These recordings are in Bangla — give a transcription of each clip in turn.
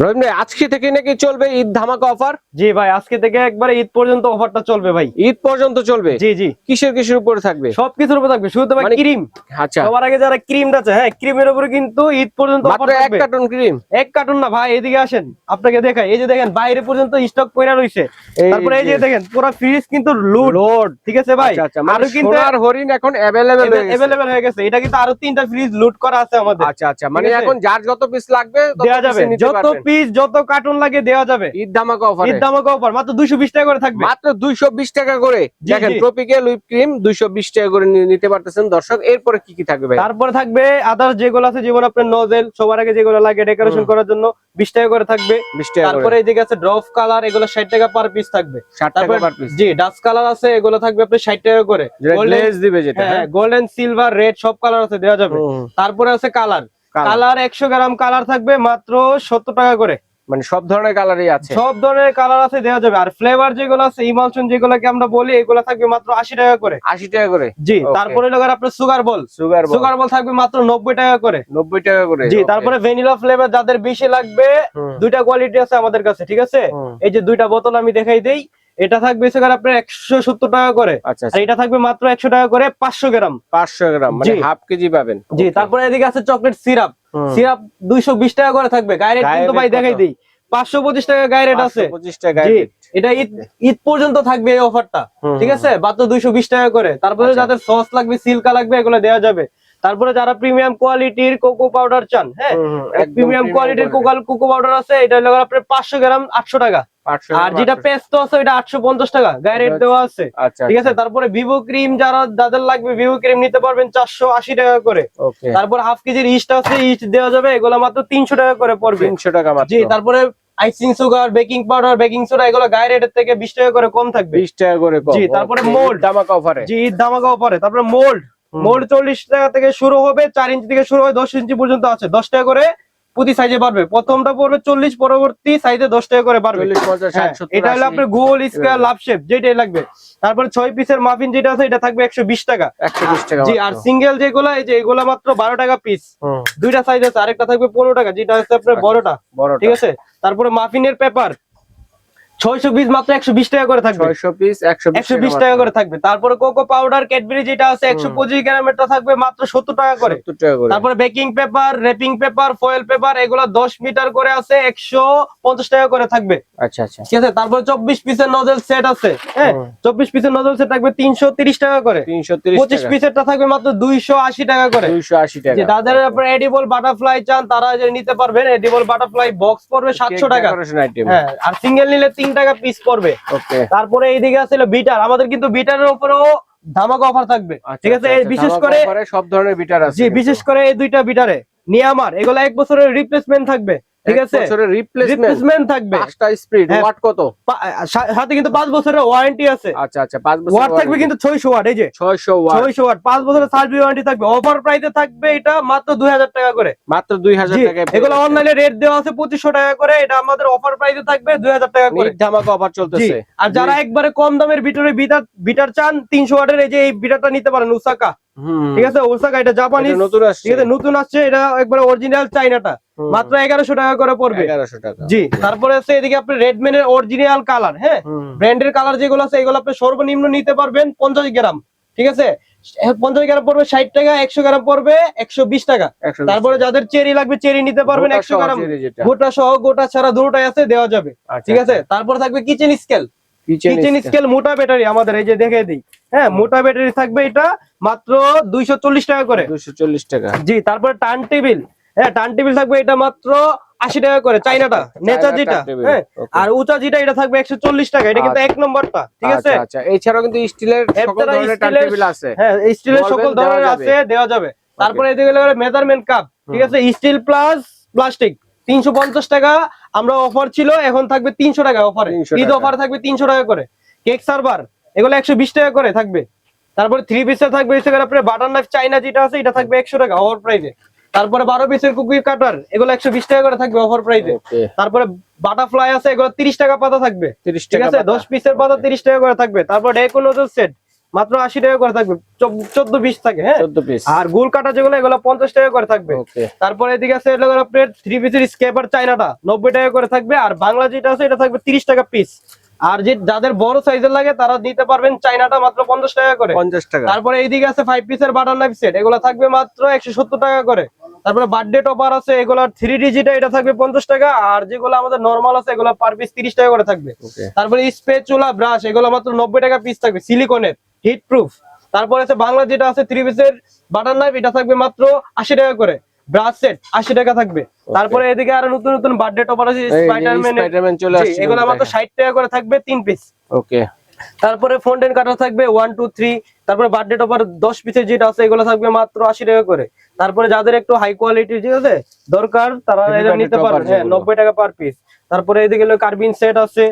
রহিম ভাই আজকে থেকে নাকি চলবে ঈদ ধামাকা অফার জি ভাই আজকে থেকে একবারে ঈদ পর্যন্ত অফারটা চলবে ভাই ঈদ পর্যন্ত চলবে জি জি কিসের কিসের উপরে থাকবে সবকিছুর উপর থাকবে শুধু ভাই মানে- ক্রিম আচ্ছা সবার আগে যারা ক্রিমটা আছে হ্যাঁ ক্রিমের উপরে কিন্তু ঈদ পর্যন্ত মাত্র offer এক থাকবে। কার্টন ক্রিম এক কার্টন না ভাই এদিকে আসেন আপনাকে দেখাই এই যে দেখেন বাইরে পর্যন্ত স্টক পয়রা রইছে এই তারপরে এই যে যে- দেখেন পুরো ফ্রিজ কিন্তু লোড লোড ঠিক আছে ভাই আচ্ছা আচ্ছা মানে আরো কিন্তু সোনার হরিণ এখন অ্যাভেলেবেল হয়ে গেছে अवेलेबल হয়ে গেছে এটা কিন্তু আরো তিনটা ফ্রিজ লুট করা আছে আমাদের আচ্ছা আচ্ছা মানে ঠিক আছে? এখন যার যত পিস লাগবে তত দেওয়া piece যাবে নিতে যত পারবেন। পিস যত কার্টুন লাগে দেওয়া যাবে। ঈদ ধামাকা অফার ঈদ দামক অফার মাত্র 220 টাকা করে থাকবে। মাত্র 220 টাকা করে। দেখেন। ট্রপিক্যাল হুইপ ক্রিম 220 টাকা করে নিতে পারতেছেন দর্শক। এরপরে কি কি থাকবে তারপরে থাকবে আদার যেগুলো আছে যেমন আপনার নজেল সবার আগে যেগুলো লাগে ডেকোরেশন করার জন্য 20 টাকা করে থাকবে। 20 টাকা তারপরে এদিকে আছে ড্রপ কালার এগুলো 60 টাকা পার পিস থাকবে। 60 টাকা পার পিস জি ডাস্ট কালার আছে এগুলো থাকবে আপনার 60 টাকা করে। Golden- দিবে যেটা হ্যাঁ গোল্ডেন সিলভার রেড সব কালার আছে দেওয়া যাবে। তারপরে আছে কালার। কালার 100 গ্রাম কালার থাকবে মাত্র 70 টাকা করে। মানে সব ধরনের কালারই আছে। সব ধরনের কালার আছে দেওয়া যাবে। আর ফ্লেভার যেগুলো আছে ইমালশন যেগুলোকে আমরা বলি এগুলো থাকবে মাত্র 80 টাকা করে। 80 টাকা করে? জি তারপরে আপনার sugar ball sugar sugar ball থাকবে মাত্র 90 টাকা করে। 90 টাকা করে জি তারপরে ভ্যানিলা ফ্লেভার যাদের বেশি লাগবে দুইটা কোয়ালিটি আছে আমাদের কাছে ঠিক আছে? এই যে দুইটা বোতল আমি দেখাই দেই। এটা থাকবে আপনার 170 টাকা করে। আচ্ছা এটা থাকবে মাত্র 100 টাকা করে 500 গ্রাম। 500 গ্রাম মানে হাফ কেজি পাবেন। জি তারপরে এদিকে আছে চকলেট সিরাপ। সিরাপ দুইশো বিশ টাকা করে থাকবে। গায়ে কিন্তু ভাই দেখাই? দেই। 525 টাকা গায়ে রেট আছে 525 টাকা এটা ঈদ ঈদ পর্যন্ত থাকবে এই অফারটা ঠিক আছে? মাত্র 220 টাকা করে। তারপরে আচ্ছা। যাদের সস লাগবে সিল্কা লাগবে এগুলো দেওয়া যাবে। তারপরে যারা প্রিমিয়াম কোয়ালিটির কোকো পাউডার চান হ্যাঁ? প্রিমিয়াম কোয়ালিটির কোকাল কোকো পাউডার আছে এটা হলো আপনার 500 গ্রাম 800 টাকা। আর যেটা 800 পেস্ট আছে এটা 850 টাকা গায়ে রেট আচ্ছা। দেওয়া আছে। আচ্ছা ঠিক আছে? তারপরে ভিভো ক্রিম যারা যাদের লাগবে ভিভো ক্রিম নিতে পারবেন 480 টাকা করে। তারপর হাফ কেজির ইস্ট আছে ইস্ট দেওয়া যাবে এগুলো মাত্র 300 টাকা করে পড়বে 300 টাকা মাত্র। জি তারপরে icing sugar baking powder baking soda এগুলো গায়ে রেটের থেকে 20 টাকা করে কম থাকবে। 20 টাকা করে জি, তারপরে। ঈদ ধামাকা অফারে জি ধামাকা পরে তারপরে মোল্ড মোল্ড চল্লিশ টাকা থেকে শুরু হবে চার ইঞ্চি থেকে শুরু হবে দশ ইঞ্চি পর্যন্ত আছে। দশ টাকা করে প্রতি সাইজে পারবে প্রথমটা পড়বে চল্লিশ পরবর্তী সাইজে দশ টাকা করে পারবে 40 50 হ্যাঁ, এটা হলো আপনার গোল স্কোয়ার লাভ শেপ যেটাই লাগবে। তারপরে ছয় পিসের মাফিন যেটা আছে এটা থাকবে একশো বিশ টাকা। জি আর সিঙ্গেল যেগুলো এই যে এগুলো মাত্র বারো টাকা পিস দুইটা সাইজ আছে আরেকটা থাকবে পনেরো টাকা যেটা হচ্ছে আপনার বড়টা। বড়টা। ঠিক আছে? তারপরে মাফিনের পেপার ছয়শো পিস মাত্র একশো বিশ টাকা করে থাকবে। 600 পিস একশো বিশ টাকা করে থাকবে। তারপরে কোকো পাউডার ক্যাডবেরি যেটা আছে একশো পঁচিশ গ্রামেরটা থাকবে মাত্র সত্তর টাকা করে। 70 টাকা করে। তারপরে baking paper wrapping paper foil paper এগুলো দশ মিটার করে আছে একশো পঞ্চাশ টাকা করে থাকবে। আচ্ছা আচ্ছা। ঠিক আছে? তারপরে চব্বিশ পিসের নজল সেট আছে হ্যাঁ? চব্বিশ পিসের নজল সেট থাকবে তিনশো তিরিশ টাকা করে। 330 পঁচিশ পিসেরটা থাকবে মাত্র দুইশো আশি টাকা করে। 280 টাকা। যে তাদের আপনার এডিবল বাটারফ্লাই চান তারা নিতে পারবেন এডিবল বাটারফ্লাই বক্স পড়বে সাতশো টাকা। হ্যাঁ আর সিঙ্গেল নিলে তিন টাকা পিস পড়বে। তারপরে এইদিকে আছে বিটার। আমাদের কিন্তু বিটারের উপরেও ধামাকা অফার থাকবে। ঠিক আছে বিশেষ করে সব ধরনের বিটার আছে জি বিশেষ করে এই দুইটা বিটারে। নিয়ামার এগুলো এক বছরের রিপ্লেসমেন্ট থাকবে। ঠিক আছে? রিপ্লেসমেন্ট রিপ্লেসমেন্ট থাকবে। পাঁচটা স্পিড। ওয়াট কত? সাথে কিন্তু পাঁচ বছরের ওয়ারেন্টি আছে। আচ্ছা আচ্ছা পাঁচ বছর ওয়াট থাকবে কিন্তু ছয়শো ওয়াট এই যে। 600 ওয়াট ছয়শো ওয়াট পাঁচ বছরের সার্ভিস ওয়ারেন্টি থাকবে। অফার প্রাইসে থাকবে এটা মাত্র দুই হাজার টাকা করে। মাত্র 2000 জি, টাকায় এগুলো অনলাইনে রেট দেওয়া আছে পঁচিশশো টাকা করে। এটা আমাদের অফার প্রাইসে থাকবে দুই হাজার টাকা করে। ধামাকা অফার চলতেছে। আর যারা একবারে কম দামের ভিতরে বিটার বিটার চান তিনশো ওয়াটের এই যে এই বিটারটা নিতে পারেন ওসাকা হুম। ঠিক আছে? ওসাকা এটা জাপানিজ এটা নতুন আসছে। ঠিক আছে নতুন আসছে। এটা একবারে অরিজিনাল চাইনাটা। মাত্র এগারোশো টাকা করে পড়বে। জি তারপরে আছে এদিকে আপনি রেডমেন এর অরিজিনাল কালার হ্যাঁ? হুম। ব্র্যান্ডের কালার যেগুলো আছে এগুলো আপনি সর্বনিম্ন নিতে পারবেন পঞ্চাশ গ্রাম ঠিক আছে? পঞ্চাশ গ্রাম পড়বে ষাট টাকা একশো গ্রাম পড়বে একশো বিশ টাকা। তারপরে যাদের চেরি লাগবে চেরি নিতে পারবেন একশো গ্রাম। গোটা সহ গোটা ছাড়া দুটোটাই আছে দেওয়া যাবে আচ্ছা, ঠিক আছে? তারপর থাকবে কিচেন স্কেল কিচেন স্কেল মোটা ব্যাটারি আমাদের এই যে দেখে দিই। হ্যাঁ মোটা ব্যাটারি থাকবে এটা মাত্র দুইশো চল্লিশ টাকা করে। 240 টাকা। জি তারপরে টার্ন টেবিল হ্যাঁ টার্ন টেবিল থাকবে এটা মাত্র আশি টাকা করে চাইনাটা নেচা যেটা. আর উঁচা যেটা এটা থাকবে একশো চল্লিশ টাকা এটা কিন্তু এক নম্বরটা ঠিক আছে? আচ্ছা আচ্ছা এছাড়াও কিন্তু স্টিলের সকল ধরনের steel এর- আছে। হ্যাঁ স্টিলের সকল ধরনের আছে দেওয়া যাবে। তারপরে এদিকে মেজারমেন্ট কাপ ঠিক আছে? স্টিল প্লাস প্লাস্টিক তিনশো পঞ্চাশ টাকা আমরা অফার ছিল এখন থাকবে তিনশো টাকা অফারে ঈদ অফার থাকবে তিনশো টাকা করে। কেক সার্ভার এগুলো একশো বিশ টাকা করে থাকবে। তারপরে থ্রি পিসের থাকবে আপনার বাটার নাইফ চাইনা যেটা আছে এটা থাকবে একশো টাকা অফার প্রাইসে তারপরে বারো পিসের কুকি কাটার এগুলো একশো বিশ টাকা করে থাকবে অফার প্রাইসে তারপরে বাটারফ্লাই আছে এগুলো তিরিশ টাকা পাতা থাকবে। 30 ঠিক টাকা আছে? দশ পিসের পাতা তিরিশ টাকা করে থাকবে। তারপর ডেকোনোজল সেট মাত্র আশি টাকা করে থাকবে। চোদ্দ পিস থাকে হ্যাঁ? আর গোল কাটা যেগুলো এগুলো পঞ্চাশ টাকা করে থাকবে। তারপরে এদিকে আছে আপনার থ্রি পিসের স্কেপার চাইনাটা নব্বই টাকা করে থাকবে। আর বাংলা যেটা আছে এটা থাকবে তিরিশ টাকা পিস আর যে যাদের বড় সাইজের লাগে তারা নিতে পারবেন চাইনাটা মাত্র পঞ্চাশ টাকা করে। পঞ্চাশ টাকা। তারপরে এইদিকে আছে ফাইভ পিসের বাটার নাইফ সেট এগুলো থাকবে মাত্র একশো সত্তর টাকা করে। তারপরে বার্থডে টপার আছে এগুলো থ্রি ডিজিটা এটা থাকবে পঞ্চাশ টাকা। আর যেগুলো আমাদের নর্মাল আছে এগুলো পার পিস তিরিশ টাকা করে থাকবে। তারপরে স্প্রে চুলা ব্রাশ এগুলো মাত্র নব্বই টাকা পিস থাকবে সিলিকনের হিট প্রুফ তারপরে আছে বাংলা যেটা আছে থ্রি পিসের বাটার নাইফ এটা থাকবে মাত্র আশি টাকা করে। ব্রাশ সেট আশি টাকা থাকবে। তারপরে এদিকে আরও নতুন নতুন বার্থডে টপার আছে স্পাইডারম্যান স্পাইডারম্যান চলে আসছে। এগুলো মাত্র ষাট টাকা করে থাকবে তিন পিস ওকে তারপরে ফোনটেন কাটা থাকবে ওয়ান টু থ্রি তারপরে বার্থডে টপার দশ পিসের যেটা আছে এগুলো থাকবে মাত্র আশি টাকা করে। তারপরে যাদের একটু হাই কোয়ালিটি ঠিক আছে দরকার তারা এটা নিতে পারবে। হ্যাঁ যেগুলো। নব্বই টাকা পার পিস তারপরে এদিকে কার্বিন সেট আছে।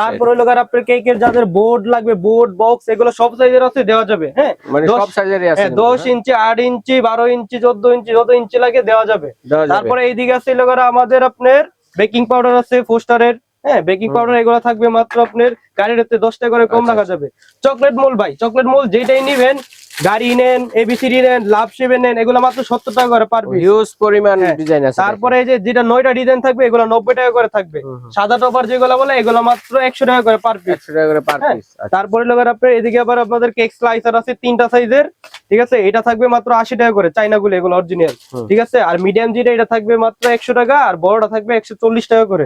তারপরে হলো আপনার কেকের যাদের বোর্ড লাগবে বোর্ড বক্স এগুলো সব সাইজের আছে দেওয়া যাবে হ্যাঁ? মানে দশ- সব সাইজেরই আছে হ্যাঁ কিন্তু, দশ হ্যাঁ? ইঞ্চি আট ইঞ্চি বারো ইঞ্চি চোদ্দ ইঞ্চি যত ইঞ্চি লাগে দেওয়া যাবে। তারপরে এইদিকে আছে এগুলো আমাদের আপনার বেকিং পাউডার আছে ফোস্টারের হ্যাঁ? বেকিং পাউডার এগুলো থাকবে মাত্র আপনার গাড়ির হতে দশ করে কম আচ্ছা, রাখা যাবে। চকলেট মোল ভাই চকলেট মোল যেটাই নিবেন গাড়ি নেন এবিসিডি নেন লাভ সেভেন নেন এগুলো মাত্র সত্তর টাকা করে পার পিস হিউজ পরিমাণ হ্যাঁ, ডিজাইন আছে তারপরে এই যে যেটা নয়টা ডিজাইন থাকবে এগুলো নব্বই টাকা করে থাকবে। সাদা টপার যেগুলো বলে এগুলো মাত্র একশো টাকা করে পার পিস একশো টাকা করে পার হ্যাঁ, তারপরে লোকের আপনার এদিকে আবার আপনাদের কেক স্লাইসার আছে তিনটা সাইজের ঠিক আছে? এটা থাকবে মাত্র আশি টাকা করে চাইনা গুলো এগুলো অরিজিনাল ঠিক আছে? আর মিডিয়াম যেটা এটা থাকবে মাত্র একশো টাকা আর বড়টা থাকবে একশো চল্লিশ টাকা করে।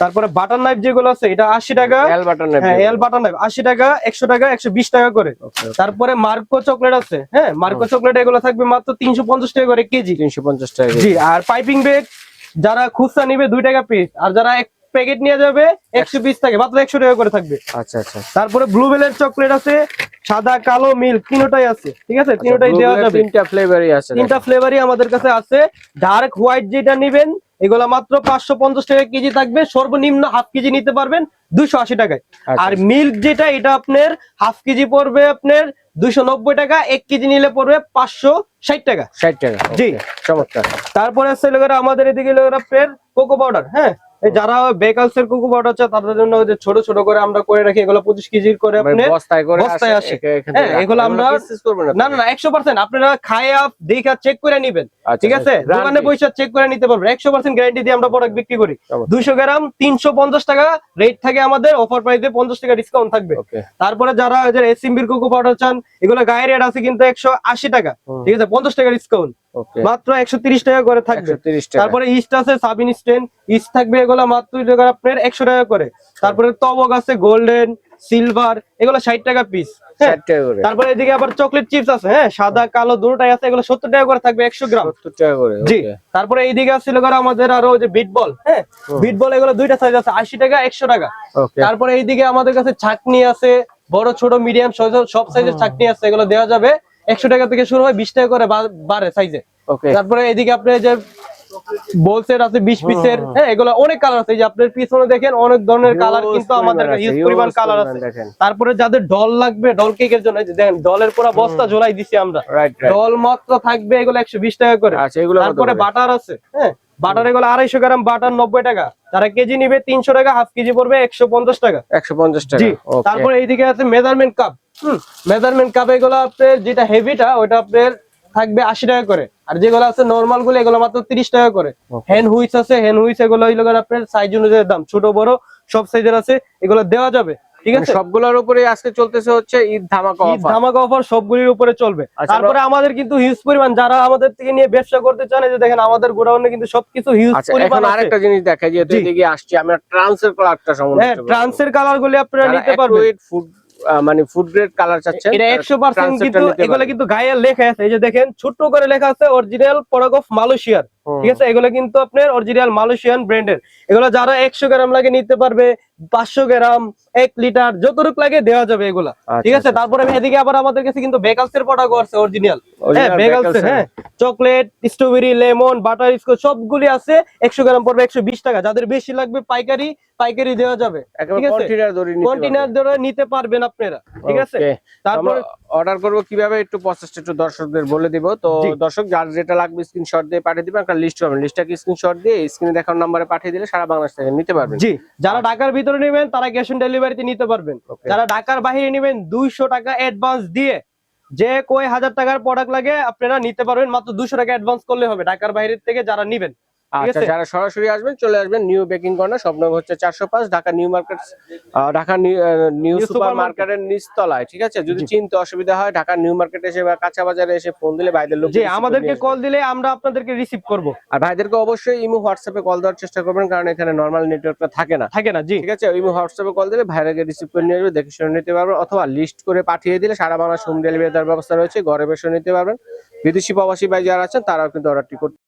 তারপরে বাটার নাইফ যেগুলো আছে এটা আশি টাকা। এল বাটন হ্যাঁ এল বাটার নাইফ আশি টাকা একশো টাকা একশো বিশ টাকা করে। তারপরে মার্কো চকলেট আছে হ্যাঁ? মার্কো চকলেট এগুলো থাকবে মাত্র তিনশো পঞ্চাশ টাকা করে কেজি। তিনশো পঞ্চাশ টাকা জি আর পাইপিং ব্যাগ যারা খুচরা নিবে দুই টাকা পিস আর যারা এক প্যাকেট নিয়ে যাবে একশো পিস থাকে মাত্র একশো টাকা করে থাকবে। আচ্ছা আচ্ছা। তারপরে ব্লুবেলের চকলেট আছে সাদা কালো মিল্ক তিনটাই আছে ঠিক আছে? তিনটাই দেওয়া যাবে। তিনটা ফ্লেভারই আছে তিনটা ফ্লেভারই আমাদের কাছে আছে। ডার্ক হোয়াইট যেটা নিবেন এগুলা মাত্র পাঁচশো পঞ্চাশ টাকা কেজি থাকবে। সর্বনিম্ন হাফ কেজি নিতে পারবেন দুইশো আশি টাকায়। আচ্ছা, আর মিল্ক যেটা এটা আপনার হাফ কেজি পড়বে আপনার দুইশো নব্বই টাকা এক কেজি নিলে পড়বে পাঁচশো ষাট টাকা। ষাট টাকা জি। চমৎকার। তারপরে আছে লোকেরা আমাদের এদিকে লোকেরা আপনার কোকো পাউডার হ্যাঁ? যারা বেকালস এর কোকো পাউডার তাদের জন্য ওই যে ছোট ছোট করে আমরা করে রাখি এগুলো পঁচিশ কেজির করে মানে বস্তায় করে বস্তায় আসে। হ্যাঁ, এগুলো আমরা- না না একশো পার্সেন্ট আপনারা খায়া দেখা চেক করে নিবেন আচ্ছা, ঠিক আছে? আচ্ছা, দোকানে পয়সা চেক করে নিতে পারবেন একশো পার্সেন্ট গ্যারান্টি দিয়ে আমরা প্রোডাক্ট বিক্রি করি। দুইশো গ্রাম তিনশো পঞ্চাশ টাকা রেট থাকে আমাদের অফার প্রাইসে পঞ্চাশ টাকা ডিসকাউন্ট থাকবে। তারপরে যারা এসিম্বির কোকো পাউডার চান এগুলো গায়ের রেট আছে কিন্তু একশো আশি টাকা ঠিক আছে? পঞ্চাশ টাকা ডিসকাউন্ট মাত্র একশো তিরিশ টাকা করে থাকবে। 130 টাকা। তারপরে ইস্ট আছে সাবিন স্টেন ইস্ট থাকবে এগুলো মাত্র টাকা আপনার একশো টাকা করে। তারপরে তবক আছে গোল্ডেন সিলভার এগুলো ষাট টাকা পিস হ্যাঁ? 60 টাকা করে। তারপরে এদিকে আবার চকলেট চিপস আছে হ্যাঁ? সাদা কালো দুটোটাই আছে এগুলো সত্তর টাকা করে থাকবে একশো গ্রাম। 70 টাকা করে জি তারপরে এইদিকে আছে লোকেরা আমাদের আরও যে বিট বল হ্যাঁ? বিট বল এগুলো দুইটা সাইজ আছে আশি টাকা একশো টাকা। তারপরে এইদিকে আমাদের কাছে ছাকনি আছে বড় ছোট মিডিয়াম সব সাইজের ছাকনি আছে এগুলো দেওয়া যাবে। একশো টাকা থেকে শুরু হয় বিশ টাকা করে বাড়ে সাইজে তারপরে এদিকে আপনি এই বোলসের আছে বিশ পিসের হ্যাঁ। এগুলো অনেক কালার আছে। এই যে আপনার পিছনে দেখেন অনেক ধরনের কালার কিন্তু আমাদের পরিমাণ কালার আছে। তারপরে যাদের ডল লাগবে ডল কেকের জন্য দেখেন ডলের পুরো বস্তা ঝোলাই দিছি আমরা। ডল মাত্র থাকবে এগুলো একশো বিশ টাকা করে। আচ্ছা, এগুলো তারপরে বাটার আছে হ্যাঁ বাটার এগুলো আড়াইশো গ্রাম বাটার নব্বই টাকা। যারা কেজি নিবে তিনশো টাকা হাফ কেজি পড়বে একশো পঞ্চাশ টাকা। 150 টাকা জি okay, তারপরে এইদিকে আছে মেজারমেন্ট কাপ হুম মেজারমেন্ট কাপ এগুলো আপনার যেটা হেভিটা ওইটা আপনার থাকবে আশি টাকা করে। আর যেগুলো আছে নর্মালগুলো এগুলো মাত্র তিরিশ টাকা করে. হ্যান্ড হুইস আছে হ্যান্ড হুইস এগুলো হইল আপনার সাইজ অনুযায়ী দাম ছোট বড় সব সাইজের আছে এগুলো দেওয়া যাবে ঠিক মানে আছে সবগুলোর উপরে আজকে চলতেছে হচ্ছে ঈদ ধামাকা offer। ধামাকা অফার সবগুলির উপরে চলবে আচ্ছা, তারপরে আমাদের কিন্তু হিউজ পরিমাণ যারা আমাদের থেকে নিয়ে ব্যবসা করতে চান যে দেখেন আমাদের গোডাউনে কিন্তু সবকিছু হিউজ আচ্ছা পরিমাণ এখন আরেকটা জিনিস দেখাই যেহেতু। এদিকে আসছি আমরা ট্রান্সের কালারটা সম্বন্ধে হ্যাঁ। ট্রান্সের কালার গুলি আপনারা নিতে পারবেন আহ, মানে ফুড গ্রেড কালার চাচ্ছেন? এটা তারা একশো পার্সেন্ট ট্রান্সেরটা কিন্তু এগুলা কিন্তু গায়ে লেখা আছে। এই যে দেখেন ছোট করে লেখা আছে অরিজিনাল পরাগফ মালয়েশিয়ার। ঠিক আছে? এগুলো কিন্তু আপনার অরিজিনাল মালয়েশিয়ান ব্র্যান্ডের এগুলো যারা একশো গ্রাম লাগে নিতে পারবে পাঁচশো গ্রাম এক লিটার যতটুক লাগে দেওয়া যাবে এগুলা। আচ্ছা, ঠিক আছে? আচ্ছা। তারপরে এদিকে আবার আমাদের কাছে কিন্তু বেকালস এর প্রোডাক্ট আছে অরিজিনাল হ্যাঁ বেকালস। হ্যাঁ। Chocolate strawberry lemon butterscotch সবগুলি আছে একশো গ্রাম পড়বে একশো বিশ টাকা। যাদের বেশি লাগবে পাইকারি পাইকারি দেওয়া যাবে। একেবারে ঠিক আছে? কন্টেনার ধরে নিতে পারবেন আপনারা। ঠিক আছে. তারপরে অর্ডার করব কীভাবে একটু প্রসেসটা একটু দর্শকদের বলে দিব। তো দর্শক যার যেটা লাগবে স্ক্রিনশট দিয়ে পাঠিয়ে দিবেন একটা লিস্ট পাবেন। লিস্টটাকে স্ক্রিনশট দিয়ে স্ক্রিনে দেখার নাম্বারে পাঠিয়ে দিলে সারা বাংলাদেশ থেকে নিতে পারবেন। জি যারা ঢাকার ভিতরে নেবেন তারা ক্যাশ অন ডেলিভারিতে নিতে পারবেন। যারা ঢাকার বাইরে নেবেন দুইশো টাকা অ্যাডভান্স দিয়ে যে কয় হাজার টাকার প্রোডাক্ট লাগে আপনারা নিতে পারবেন। মাত্র দুশো টাকা অ্যাডভান্স করলে হবে। ঢাকার বাইরে থেকে যারা নিবেন আচ্ছা? যারা সরাসরি আসবেন চলে আসবেন নিউ বেকিং কর্নার স্বপ্ন হচ্ছে চারশো পাঁচ Dhaka new market Dhaka new super. মার্কেটের নিচতলায় ঠিক আছে? যদি চিনতে অসুবিধা হয় ঢাকা নিউ মার্কেট এসে বা কাঁচা বাজারে এসে ফোন দিলে ভাইদের লোক আমাদেরকে কল দিলে আমরা আপনাদেরকে রিসিভ করব। আর ভাইদেরকে অবশ্যই ইমো হোয়াটসঅ্যাপে কল দেওয়ার চেষ্টা করবেন কারণ এখানে নর্মাল নেটওয়ার্কটা থাকে না। থাকে না জি। ঠিক আছে? ইমো হোয়াটসঅ্যাপে কল দিলে ভাইরাকে রিসিভ করে নিয়ে আসবে দেখে শুনে নিতে পারবেন অথবা লিস্ট করে পাঠিয়ে দিলে সারা বাংলা হোম ডেলিভারি দেওয়ার ব্যবস্থা রয়েছে ঘরে বসে নিতে পারবেন। বিদেশি প্রবাসী ভাই যারা আছেন তারাও কিন্তু অর্ডারটি করতে